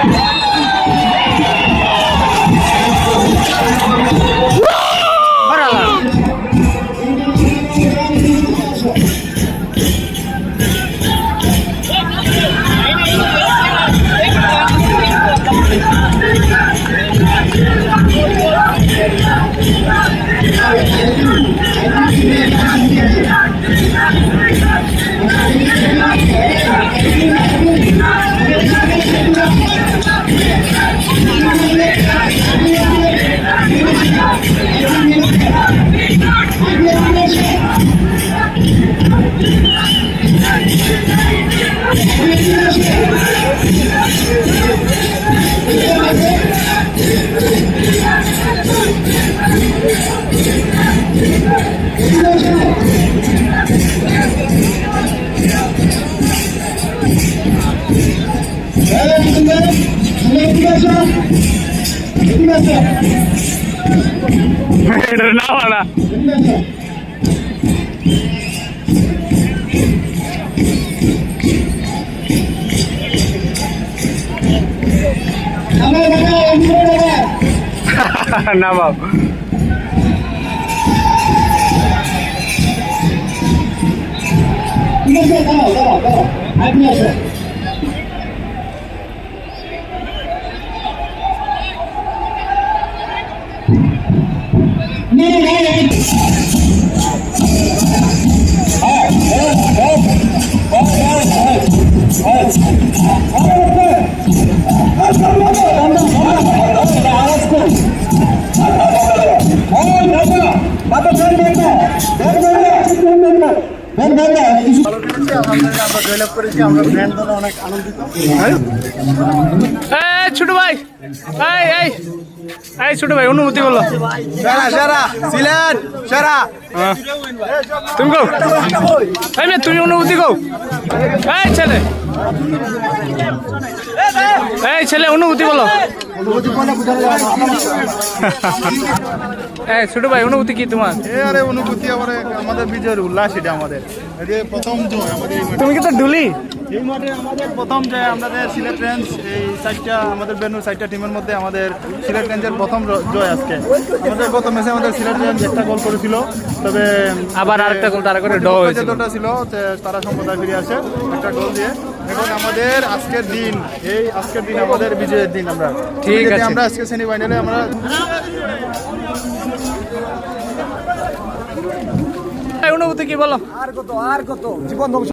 Yeah. Relájala. না না না বাব আমরা জয়লাভ করেছি আমরা ব্র্যান্ড দলে অনেক আনন্দিত এই ছোট ভাই এই এই এই ছোট ভাই অনুমতি বলো। সেরা সেরা সিলেট সেরা। হ্যাঁ। তুমি কও। এই মেয়ে তুমি অনুভূতি কও। এই ছেলে। এই ছেলে অনুভূতি বলো। ছোট ভাই অনুভূতি কি তোমার? এ আরে অনুভূতি আমার আমাদের বিজয়ের উল্লাস এটা আমাদের। যে প্রথম জয় আমাদের তুমি কি তো ঢুলি এই মাঠে আমাদের প্রথম জয় আমাদের সিলেট রেঞ্জ এই চারটা আমাদের বেনু চারটা টিমের মধ্যে আমাদের সিলেট রেঞ্জের প্রথম জয় আজকে। আমাদের গত ম্যাচে আমাদের সিলেট রেঞ্জ একটা গোল করেছিল তবে আবার আরেকটা গোল তারা করে ড্র হয়েছিল। ছিল তারা সম্প্রদায় ফিরে আসে একটা গোল দিয়ে। এখন আমাদের আজকের দিন এই আজকের দিন আমাদের বিজয়ের দিন আমরা। ঠিক আছে। আমরা আজকে সেমিফাইনালে আমরা এই অনুভূতি কি বলো? আর কত আর কত? জীবন ধ্বংস।